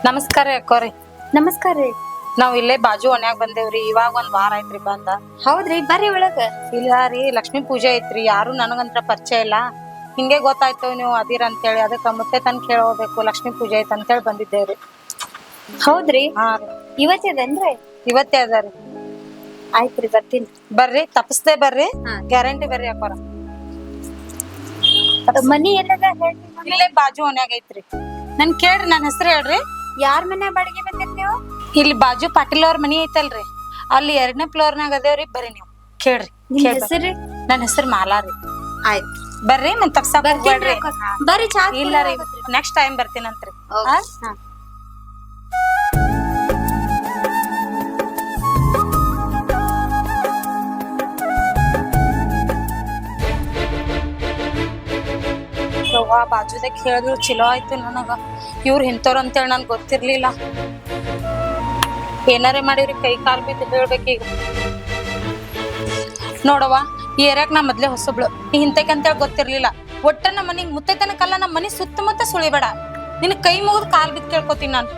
ನಮಸ್ಕಾರ ಅಕ್ಕೋರಿ. ನಮಸ್ಕಾರ ರೀ. ನಾವ್ ಇಲ್ಲೇ ಬಾಜು ಓಣ್ಯಾಗ ಬಂದೇವ್ರಿ ಇವಾಗ ಒಂದ್ ವಾರ ಐತ್ರಿ ಬಂದ. ಹೌದ್ರಿ ಬರ್ರಿ ಒಳಗ. ಇಲ್ಲ ರೀ ಲಕ್ಷ್ಮೀ ಪೂಜೆ ಐತ್ರಿ ಯಾರು ನನಗಂತ್ರ ಪರಿಚಯ ಇಲ್ಲ. ಹಿಂಗೆ ಗೊತ್ತಾಯ್ತು ನೀವು ಅದಿರ ಅಂತೇಳಿ ಅದಕ್ಕ ಮತ್ತೆ ತನ್ ಕೇಳೋಬೇಕು ಲಕ್ಷ್ಮೀ ಪೂಜೆ ಐತ್ ಅಂತೇಳಿ ಬಂದಿದ್ದೇವ್ರಿ. ಹೌದ್ರಿ? ಹಾ ರೀ. ಇವತ್ತೇದನ್ರಿ ಇವತ್ತೇ ಅದ ರೀ. ಆಯ್ತ್ರಿ ಬರ್ತೀನಿ. ಬರ್ರಿ ತಪ್ಪಿಸ್ದೆ ಬರ್ರಿ ಹಾ. ಗ್ಯಾರಂಟಿ ಬರ್ರಿ ಅಪ್ಪಾರ ಮನಿ ಎಲ್ಲದ ಹೇಳ್ರಿ? ಇಲ್ಲೇ ಬಾಜು ಒಣ್ಯಾಗ ಐತ್ರಿ. ನನ್ ಕೇಳ್ರಿ ನನ್ನ ಹೆಸರು ಹೇಳ್ರಿ. ಯಾರ್ ಮನೆ ಬಾಡಿಗೆ ಬಂದಿರಿ ನೀವು? ಇಲ್ಲಿ ಬಾಜು ಪಾಟೀಲ್ ಅವ್ರ ಮನಿ ಐತಲ್ರಿ. ಅಲ್ಲಿ ಎರಡನೇ ಫ್ಲೋರ್ನಾಗ ಅದೇವ್ರಿ ಬರ್ರಿ ನೀವು. ಕೇಳ್ರಿ ಹೆಸರು ನನ್ನ ಹೆಸರು ಮಾಲಾರಿ ಆಯ್ತು. ಬರ್ರಿ ಮತ್ತೆ ತಪ್ಸಾಕ್. ಬರ್ರಿ ಚಾ ಇಲ್ಲ ರೀ ನೆಕ್ಸ್ಟ್ ಟೈಮ್ ಬರ್ತೀನಂತ್ರಿ. ಯವ್ವ ಬಾಜುದಾಗ ಹೇಳಿದ್ರು ಚಲೋ ಆಯ್ತು ನನಗ. ಇವ್ರು ಇಂಥವ್ರು ಅಂತೇಳಿ ನನ್ಗೆ ಗೊತ್ತಿರ್ಲಿಲ್ಲ. ಏನಾರೇ ಮಾಡಿವ್ರಿ ಕೈ ಕಾಲ್ ಬಿದ್ದು ಹೇಳ್ಬೇಕೀಗ ನೋಡವ್ವ ಈ ಏರಿಯಾಕ್ ನಾ ಮೊದ್ಲೇ ಹೊಸಬ್ಳು. ಹಿಂತಕ್ಕೆ ಅಂತೇಳಿ ಗೊತ್ತಿರ್ಲಿಲ್ಲ. ಒಟ್ಟ ನಮ್ಮ ಮನಿಗ್ ಮುತ್ತೈತನಕಲ್ಲ ನಮ್ಮ ಮನೆ ಸುತ್ತಮುತ್ತ ಸುಳಿಬೇಡ. ನಿನ್ ಕೈ ಮುಗಿದ್ ಕಾಲ್ ಬಿದ್ದು ಕೇಳ್ಕೊತೀನಿ ನಾನು.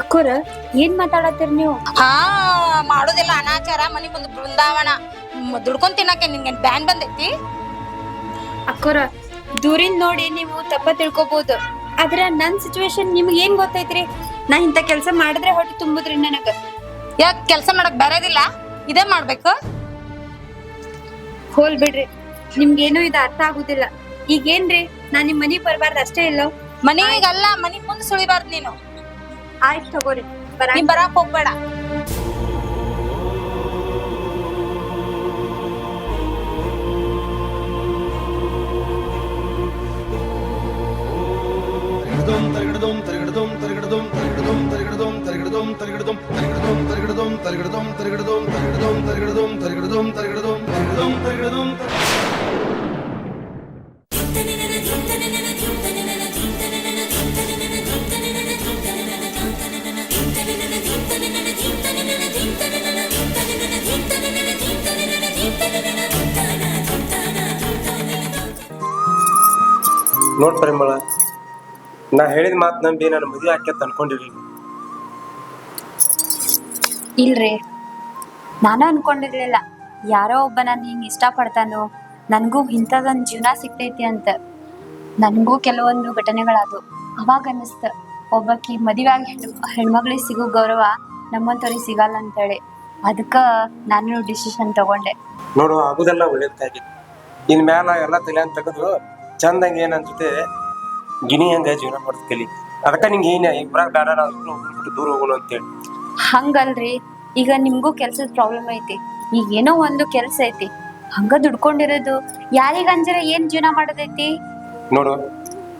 ಅಕ್ಕೋರ ಏನ್ ಮಾತಾಡತ್ತೀರಿ ನೀವು? ಹಾ ಮಾಡೋದಿಲ್ಲ ಅನಾಚಾರ ಮನೆ ಮುಂದೆ ಬೃಂದಾವನ ದುಡ್ಕೊಂಡ್ ತಿನ್ನಕ್ಕೆ ನಿನ್ಗೆ ಬ್ಯಾನ್ ಬಂದೈತಿ? ಅಕ್ಕೋರ ದೂರಿಂದ ನೋಡಿ ನೀವು ತಪ್ಪ ತಿಳ್ಕೊಬಹುದು ಆದ್ರೆ ನನ್ ಸಿಚುವೇಶನ್ ನಿಮ್ಗೆ ಏನ್ ಗೊತ್ತೈತ್ರಿ? ನಾ ಇಂತ ಕೆಲಸ ಮಾಡಿದ್ರೆ ಹೊಟ್ಟೆ ತುಂಬುದ್ರಿ ನನಗ. ಯಾಕೆ ಕೆಲಸ ಮಾಡಕ್ ಬರೋದಿಲ್ಲ? ಇದೇ ಮಾಡ್ಬೇಕು? ಹೋಲ್ ಬಿಡ್ರಿ. ನಿಮ್ಗೇನು ಇದು ಅರ್ಥ ಆಗುದಿಲ್ಲ. ಈಗೇನ್ರಿ? ನಾ ನಿಮ್ ಮನಿ ಬರ್ಬಾರ್ದು ಅಷ್ಟೇ ಇಲ್ಲ? ಮನೆಗಲ್ಲ ಮನಿ ಮುಂದೆ ಸುಳಿಬಾರ್ದು ನೀನು. ಆಯ್ತು ತಗೋರಿ. ಬರ ಬರಾಕ್ ಹೋಗ್ಬೇಡ. ನೋಡ್ ಪರಿಮಳ ನಾ ಹೇಳಿದ ಮಾತು ನಂಬಿ ನನ್ನ ಮದುವೆ ಆಕ್ಯತ್ ಅನ್ಕೊಂಡಿರ್ಲಿಲ್ಲ ಇಲ್ರಿ. ನಾನು ಅನ್ಕೊಂಡಿರ್ಲಿಲ್ಲ. ಯಾರೋ ಒಬ್ಬ ನಾನು ಹಿಂಗ್ ಇಷ್ಟ ಪಡ್ತಾನೋ ನನ್ಗೂ ಇಂಥದೊಂದ್ ಜೀವನ ಸಿಗ್ತೈತಿ ಅಂತ. ನನಗೂ ಕೆಲವೊಂದು ಘಟನೆಗಳಾದವು. ಅವಾಗ ಅನ್ನಿಸ್ತ ಒಬ್ಬಕಿ ಮದುವೆಯಾಗಿ ಹೆಣ್ಣು ಹೆಣ್ಮಗಳಿಗೆ ಸಿಗೋ ಗೌರವ ನಮ್ಮಂತವ್ರಿಗೆ ಸಿಗಲ್ಲ ಅಂತೇಳಿ. ಅದಕ್ಕ ನಾನು ಡಿಸಿಷನ್ ತಗೊಂಡೆ. ನೋಡು ಆಗುದೆಲ್ಲ ಒಳ್ಳೇದಾಗಿ ಇನ್ ಮ್ಯಾಲ ಎಲ್ಲ ತಲೆ ಅಂತ ತೆಗೆದು ಚಂದಂಗ ಏನ್ ಅನ್ಸುತ್ತೆ ಗಿಣಿ ಹಂಗ ಜೀವನ ಕಲಿ. ಅದಕ್ಕ ನಿಂಗೆ ಏನ ಇಬ್ಬರಾಗ ಬೇಡ ನಾವು ಇಬ್ರು ಒಬ್ರು ಬಿಟ್ಟು ದೂರ ಹೋಗೋಣ ಅಂತೇಳಿ. ಹಂಗಲ್ರಿ. ಈಗ ನಿಮ್ಗೂ ಕೆಲ್ಸದ ಪ್ರಾಬ್ಲಮ್ ಐತಿ. ಈಗ ಏನೋ ಒಂದು ಕೆಲ್ಸ ಐತಿ. ಹಂಗ ದುಡ್ಕೊಂಡಿರೋದು. ಯಾರಿಗ ಅಂಜರ ಏನ್ ಜೀವನ ಮಾಡೋದೈತಿ? ನೋಡು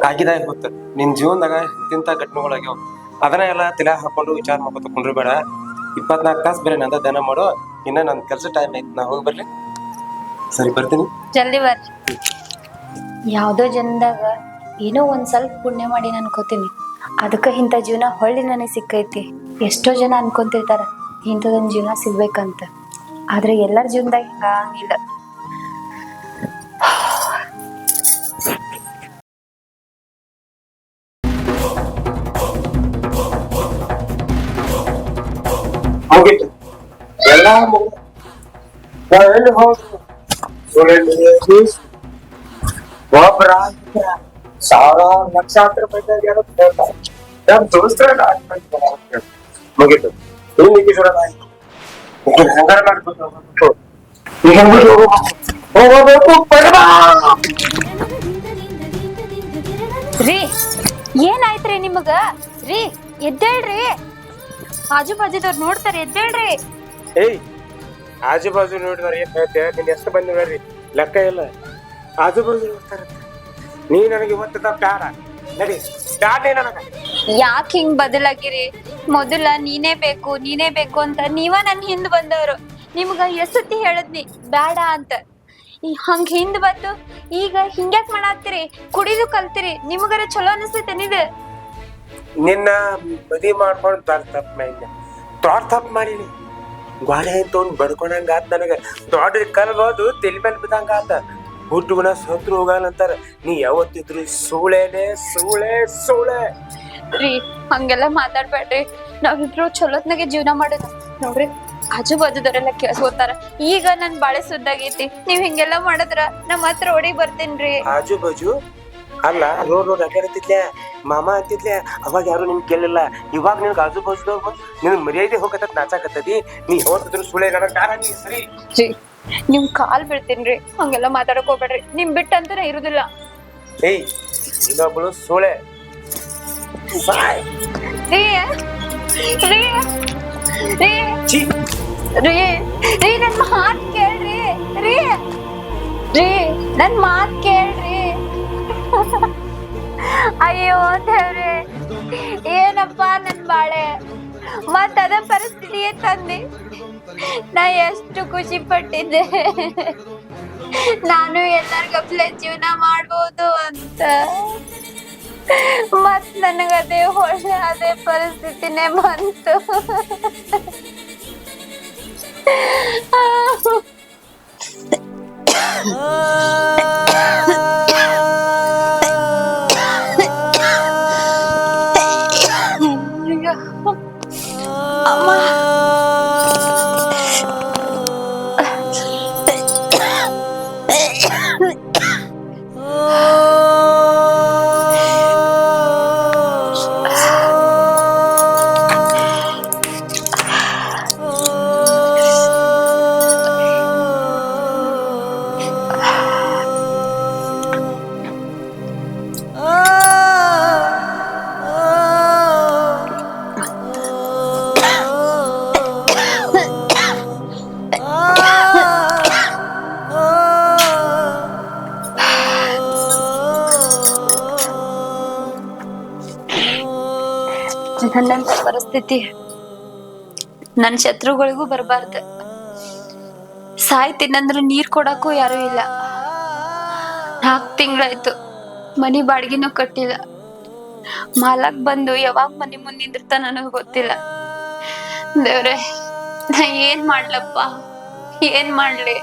ಆಗಿದೆ ಗೊತ್ತ. ನಿನ್ ಜೀವನದಾಗ ಇಂತಿಂತ ಘಟನೆಗಳಾಗ್ಯಾವ. ಅದನ್ನ ಎಲ್ಲ ತಲೆ ಹಾಕೊಂಡು ವಿಚಾರ ಮಾಡ್ಕೊ ಕುಂಡ್ರಿ ಬೇಡ ಇಪ್ಪತ್ನಾಲ್ಕು ತಾಸು ಬೇರೆ ನಂದ ದನ ಮಾಡು. ಇನ್ನ ನನ್ ಕೆಲ್ಸ ಟೈಮ್ ಐತಿ. ನಾ ಹೋಗಿ ಬರ್ಲಿ. ಸರಿ ಬರ್ತೀನಿ. ಜಲ್ದಿ ಬರ್ರಿ. ಯಾವ್ದೋ ಜನದಾಗ ಏನೋ ಒಂದ್ ಸ್ವಲ್ಪ ಪುಣ್ಯ ಮಾಡಿ ಅನ್ಕೋತೀನಿ ಅದಕ್ಕ ಇಂಥ ಜೀವನ ಹೊಳ್ಳಿ ನನಗೆ ಸಿಕ್ಕೈತಿ. ಎಷ್ಟೋ ಜನ ಅನ್ಕೊಂತಿರ್ತಾರ. ಇಂಥದೊಂದು ಜೀವನ ಸಿಗ್ಬೇಕಂತ. ಆದರೆ ಎಲ್ಲರ ಜೀವನದಾಗ ಹಿಂಗಾಗಿಲ್ಲ ಒಬ್ಬರ ಸಾವಿರಾರು ಲಕ್ಷಾಂತರ ರೂಪಾಯಿ ನಮ್ ದೋಸ್ತರ ಮುಗಿತು. ಈಗ ಹೋಗಬೇಕು ಪರಮಾ ರೀ ಏನಾಯ್ತ್ರಿ ನಿಮಗ? ರೀ ಎದ್ದೇಳ್ರಿ. ಆಜು ಬಾಜುದವ್ರು ನೋಡ್ತಾರೆ ಎದ್ದೇಳ್ರಿ. ಏಯ್ ಆಜು ಬಾಜು ನೋಡಿದಾರೆ ಏನ್ ಹೇಳ್ತೆ ನಿನ್ ಎಷ್ಟು ಬಂದ್ ನೋಡ್ರಿ. ಲೆಕ್ಕ ಇಲ್ಲ. ಆಜು ಬಾಜು ನೋಡ್ತಾರ ನೀ ನನಗೆ ಇವತ್ತದ ಬ್ಯಾಡ ನಡಿ. ಯಾಕೆ ಹಿಂಗ್ ಬದಲಾಗಿರಿ? ಮೊದಲ ನೀನೇ ಬೇಕು ನೀನೇ ಬೇಕು ಅಂತ ನೀವ ನನ್ ಹಿಂದ್ ಬಂದವ್ರು. ನಿಮ್ಗ ಎಸತಿ ಹೇಳದ್ನಿ ಬೇಡ ಅಂತ. ಈ ಹಂಗ್ ಹಿಂದ್ ಬಂದು ಈಗ ಹಿಂಗ್ಯಾಕ್ ಮಾಡಾತ್ತೀರಿ? ಕುಡಿದು ಕಲ್ತಿರಿ? ನಿಮಗರ ಚಲೋ ಅನಿಸ್ತೈತೆ ನಿದ? ನಿನ್ನ ಮದಿ ಮಾಡ್ಕೊಂಡು ತಾರ್ ತಪ್ಪು ಮಾಡಿದ್ದೆ ತೋಟ ತಪ್ಪು ಮಾಡಿನಿ. ಗೋಡೆ ಅಂತ ಬಡ್ಕೊಂಡಂಗ ಆತ ನನಗ. ದೊಡ್ಡ ಕಲ್ಬೋದು ತೆಲಿ ಮೇಲೆ ಬಿದ್ದಂಗ ಆತ ಹುಟ್ಟು ಗುಣ ಸತ್ರು ಹೋಗಲ್ಲ ಅಂತಾರ. ನೀ ಯಾವತ್ತಿದ್ರು ಸೂಳೆನೆ ಸೂಳೆ ಸೂಳೆ ರೀ ಹಂಗೆಲ್ಲ ಮಾತಾಡ್ಬೇಡ್ರಿ. ನಾವಿಬ್ರು ಚಲೋತ್ನಾಗೆ ಜೀವನ ಮಾಡೋದು. ನೋಡ್ರಿ ಆಜು ಬಾಜುದವರೆಲ್ಲ ಕೇಳಿಸ್ಕೊತಾರ ಈಗ ನನ್ ಬಾಳೆ ಸುದ್ದಾಗೈತಿ. ನೀವ್ ಹಿಂಗೆಲ್ಲ ಮಾಡಿದ್ರ ನಮ್ಮ ಹತ್ರ ಓಡಿ ಬರ್ತೀನ್ರಿ ಆಜು ಬಾಜು ಅಲ್ಲ ರೋಡ್ ರೋಡ್ ಅಡ್ಡಾಡ್ತಿದ್ಲೆ ಮಾಮ ಅಂತಿದ್ಲೆ ಅವಾಗ ಯಾರು ನಿನ್ ಕೇಳಿಲ್ಲ. ಇವಾಗ ನಿನ್ಗೆ ಆಜು ಬಾಜು ನಿನ್ ಮರ್ಯಾದೆ ಹೋಗತ್ತ ನಾಚಾಕತ್ತದಿ. ನೀ ಹೋಗ್ತಿದ್ರು ಸುಳ್ಳೆ ನೀ ಸರಿ. ನಿಮ್ ಕಾಲ್ ಬೀಳ್ತೀನ್ರಿ ಹಂಗೆಲ್ಲ ಮಾತಾಡಕ್ ಹೋಗ್ಬೇಡ್ರಿ. ನಿಮ್ ಬಿಟ್ಟ ಅಂತಾನೆ ಇರುದಿಲ್ಲ. ಏಯ್ ಇನ್ನೊಬ್ಳು ಸುಳೆ. ಸಾಯ್. ರೀ ರೀ ರೀ. ಛೀ. ರೀ ರೀ ನನ್ ಮಾತ್ ಕೇಳ್ರಿ. ರೀ ರೀ ನನ್ ಮಾತ್ ಕೇಳ್ರಿ. ಅಯ್ಯೋ ದೇವ್ರಿ ಏನಪ್ಪ ನನ್ ಬಾಳೆ. ಮತ್ ಅದ ಪರಿಸ್ಥಿತಿಯೇ ತಂದೆ? ನಾ ಎಷ್ಟು ಖುಷಿ ಪಟ್ಟಿದ್ದೆ. ನಾನು ಎಲ್ಲರಿಗಪ್ಲೆ ಜೀವನ ಮಾಡ್ಬೋದು ಅಂತ. ಮತ್ ನನಗದೇ ಒಳ್ಳೆ, ಅದೇ ಪರಿಸ್ಥಿತಿನೇ ಬಂತು. ಅಮ್ಮ ಪರಿಸ್ಥಿತಿ. ನನ್ನ ಶತ್ರುಗಳಿಗೂ ಬರಬಾರ್ದು. ಸಾಯ್ತೀನಂದ್ರೆ ನೀರ್ ಕೊಡಕ್ಕೂ ಯಾರು ಇಲ್ಲ. ನಾಕ್ ತಿಂಗಳಾಯ್ತು. ಮನಿ ಬಾಡಿಗೆನೂ ಕಟ್ಟಿಲ್ಲ. ಮಾಲಕ್ ಬಂದು ಯಾವಾಗ ಮನಿ ಮುಂದೆ ನಿಂದಿರ್ತ ನನಗೆ ಗೊತ್ತಿಲ್ಲ. ದೇವ್ರೆ, ನಾ ಏನ್ ಮಾಡ್ಲಪ್ಪ? ಏನ್ ಮಾಡ್ಲಿ?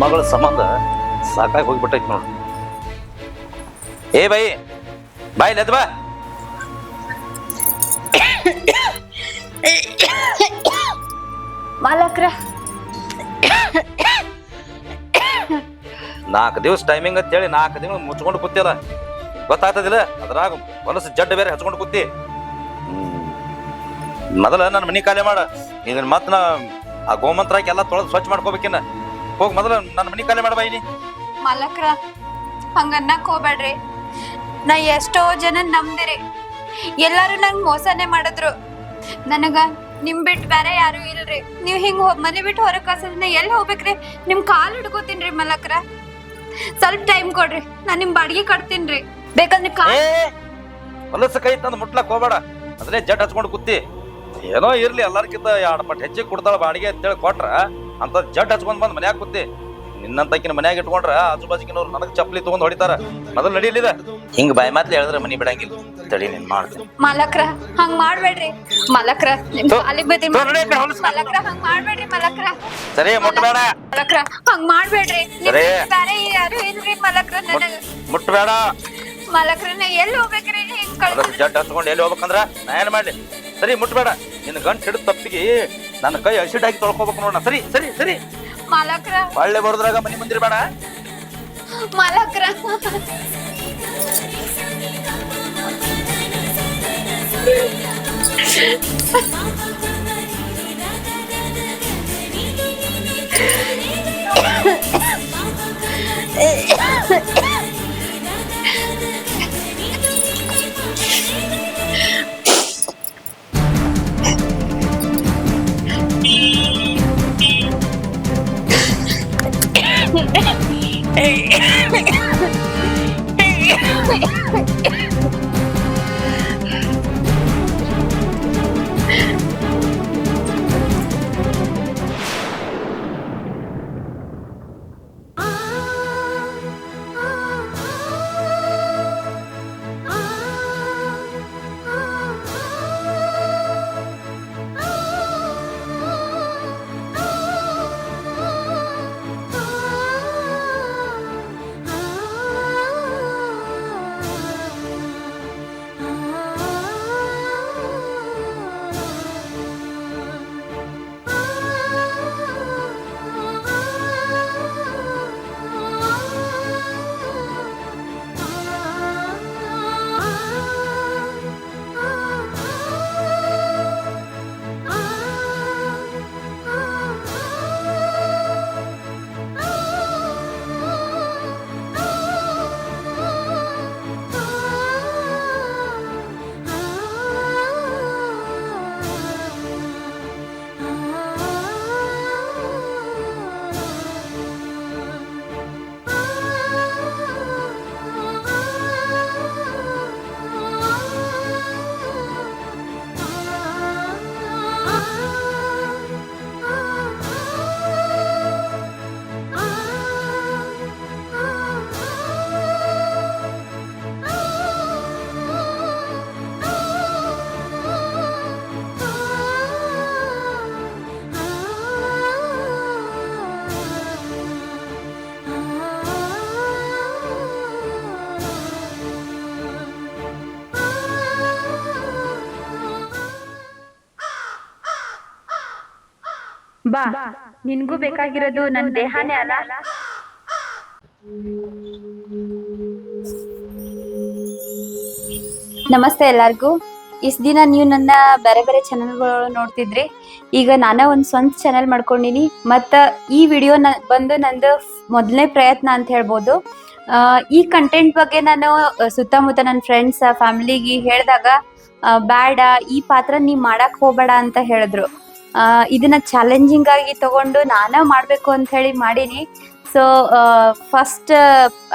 ಈ ಹೆಣ್ಮಗಳ ಸಂಬಂಧ ಸಾಕಾಗಿ ಹೋಗ್ಬಿಟ್ಟೈತಿ ನೋಡು. ಏ ಬೈ ಬಾಯ್ ಲದ್ ಬಾ. ಮಾಲಕ್ರ. ನಾಲ್ಕು ದಿವಸ ಟೈಮಿಂಗ್ ಅಂತೇಳಿ ನಾಲ್ಕು ದಿನ ಮುಚ್ಕೊಂಡು ಕೂತಿಲ್ಲ ಗೊತ್ತಾಗ್ತದಿಲ್ಲ ಅದ್ರಾಗ ಹೊಲಸು ಜಡ್ಡ ಬೇರೆ ಹಚ್ಕೊಂಡು ಕೂತಿ. ಹ್ಮ್. ಮೊದಲ ನನ್ನ ಮನೆ ಖಾಲಿ ಮಾಡ. ಇದನ್ನ ಮತ್ತೆ ನಾ ಆ ಗೋಮಂತ್ರ ಎಲ್ಲ ತೊಳೆದು ಸ್ವಚ್ಛ ಮಾಡ್ಕೋಬೇಕಿನ್ನ. ಹೋಗ್ ಮೊದಲ ನನ್ನ ಮನಿ ಖಾಲಿ ಮಾಡ ಇಲ್ಲಿ. ಮಾಲಕ್ರ ಹಂಗನ್ನಕ್ ಹೋಗ್ಬೇಡ್ರಿ. ನಾ ಎಷ್ಟೋ ಜನ ನಂಬ್ದಿರಿ. ಎಲ್ಲಾರು ನಂಗ್ ಮೋಸನೆ ಮಾಡಿದ್ರು. ನನಗ ನಿಮ್ ಬಿಟ್ ಬೇರೆ ಯಾರು ಇಲ್ರಿ. ನೀವ್ ಹಿಂಗ್ ಹೋ- ಮನೆ ಬಿಟ್ಟು ಹೊರಗ್ ನಾ ಎಲ್ಲಿ ಹೋಗ್ಬೇಕ್ರಿ? ನಿಮ್ ಕಾಲ್ ಹಿಡ್ಕೋತೀನ್ರಿ ಮಲಕ್ರ. ಸ್ವಲ್ಪ ಟೈಮ್ ಕೊಡ್ರಿ ನಾ ನಿಮ್ ಬಾಡಿಗೆ ಕಟ್ತೀನ್ರಿ. ಬೇಕಂದ್ರೆ ಕಾಲ್ ಏ ಹೊಲಸ ಕೈ ತಂದು ಮುಟ್ಲಕ್ ಹೋಗ್ಬೇಡ. ಅದ್ರೇ ಜಡ್ ಹಚ್ಕೊಂಡು ಕೂತಿ. ಏನೋ ಇರ್ಲಿ ಎಲ್ಲಾರ್ಕಿಂತ ಎರಡು ಪಟ್ಟು ಹೆಚ್ಚಿಗೆ ಕೊಡ್ತಾಳ ಬಾಡಿಗೆ ಅಂತೇಳಿ ಕೊಟ್ರ. ಅಂತ ಜಡ್ ಹಚ್ಕೊಂಡ್ ಬಂದ್ ಮನ್ಯಾಗ ಕೂತಿ. ನಿನ್ನಂತಕಿನ ಮನ್ಯಾಗ ಇಟ್ಕೊಂಡ್ರ ಆಜು ಬಾಜುಕಿನವ್ರು ನನಗ್ ಚಪ್ಪಲಿ ತಗೊಂಡ್ ಹೊಡಿತಾರ. ಮೊದಲು ನಡೀಲಿದ. ಹಿಂಗ್ ಬಾಯ್ ಮಾತ್ಲಿ ಹೇಳಿದ್ರೆ ಮನಿ ಬಿಡಂಗಿಲ್ಲ. ತಡಿ ನಿನ್ ಮಾಡ್ತೀನಿ. ಮಲಕ್ರ ಹಂಗ್ ಮಾಡ್ಬೇಡ್ರಿ. ಮಲಕ್ರ ನಿಮ್ ತೋ- ಕಾಲಿಗ್ ಬೀಳ್ತೀನಿ ತೋ ನಡಿ ಆ ಕಡೆ ಹೊಲ್ಸ್. ಮಲಕ್ರ ಹಂಗ್ ಮಾಡ್ಬೇಡ್ರಿ ಮಲಕ್ರ. ಸರಿ ಮುಟ್ಬೇಡ. ಮಲಕ್ರ ಹಂಗ್ ಮಾಡ್ಬೇಡ್ರಿ. ನಿಮ್ ಸರಿ. ಬೇರೆ ಯಾರು ಇಲ್ರಿ ಮಲಕ್ರ ನನಗ. ಮುಟ್ಬೇಡ. ಮಲಕ್ರನ್ನ ಎಲ್ಲಿ ಹೋಗ್ಬೇಕ್ರಿ ಹಿಂಗ್ ಕಳ್ಸ ಅದಕ್ಕೆ ಜಡ್ ಹಚ್ಕೊಂಡು ಎಲ್ಲಿ ಹೋಗ್ಬೇಕಂದ್ರ ನಾ ಏನ್ ಮಾಡ್ಲಿ? ಸರಿ ಮುಟ್ಬೇಡ. ನಿನ್ ಗಂಟ್ ಹಿಡಿದು ತಪ್ಪಿಗೆ ನನ್ನ ಕೈ ಹಸಿಡಾಗಿ ತೊಳ್ಕೊಬೇಕು ನೋಡೋಣ ಸರಿ ಸರಿ ಸರಿ ಮಾಲಕ್ರ ಒಳ್ಳೆ ಬರೋದ್ರಾಗ ಮನೆ ಮುಂದಿರಬೇಡ ಮಾಲಕ್ರ Yeah. 哎哎哎哎哎哎哎哎 ಬಾ. ನಿನ್ಗೂ ಬೇಕಾಗಿರೋದು ನನ್ನ ದೇಹನೇ ಅಲ್ಲ? ನಮಸ್ತೆ ಎಲ್ಲರಿಗೂ. ಇಷ್ಟು ದಿನ ನೀವು ನನ್ನ ಬೇರೆ ಬೇರೆ ಚಾನಲ್ಗಳು ನೋಡ್ತಿದ್ರಿ. ಈಗ ನಾನೇ ಒಂದು ಸ್ವಂತ ಚಾನೆಲ್ ಮಾಡ್ಕೊಂಡಿನಿ. ಮತ್ತು ಈ ವಿಡಿಯೋ ನ ಬಂದು ನಂದು ಮೊದಲನೇ ಪ್ರಯತ್ನ ಅಂತ ಹೇಳ್ಬೋದು. ಈ ಕಂಟೆಂಟ್ ಬಗ್ಗೆ ನಾನು ಸುತ್ತಮುತ್ತ ನನ್ನ ಫ್ರೆಂಡ್ಸ್ ಫ್ಯಾಮಿಲಿಗೆ ಹೇಳಿದಾಗ ಬ್ಯಾಡ, ಈ ಪಾತ್ರ ನೀ ಮಾಡಕ್ಕೆ ಹೋಗಬೇಡ ಅಂತ ಹೇಳಿದ್ರು. ಇದನ್ನ ಚಾಲೆಂಜಿಂಗ್ ಆಗಿ ತಗೊಂಡು ನಾನೇ ಮಾಡಬೇಕು ಅಂತ ಹೇಳಿ ಮಾಡೀನಿ. ಸೊ ಫಸ್ಟ್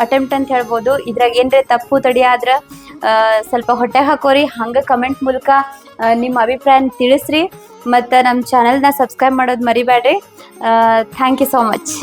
ಅಟೆಂಪ್ಟ್ ಅಂತ ಹೇಳ್ಬೋದು. ಇದ್ರಾಗ ಏನ್ರೆ ತಪ್ಪು ತಡಿ ಆದ್ರೆ ಸ್ವಲ್ಪ ಹೊಟ್ಟೆ ಹಾಕೋರಿ. ಹಂಗೆ ಕಮೆಂಟ್ ಮೂಲಕ ನಿಮ್ಮ ಅಭಿಪ್ರಾಯನ ತಿಳಿಸ್ರಿ. ಮತ್ತು ನಮ್ಮ ಚಾನಲ್ನ ಸಬ್ಸ್ಕ್ರೈಬ್ ಮಾಡೋದು ಮರಿಬೇಡ್ರಿ ಥ್ಯಾಂಕ್ ಯು ಸೋ ಮಚ್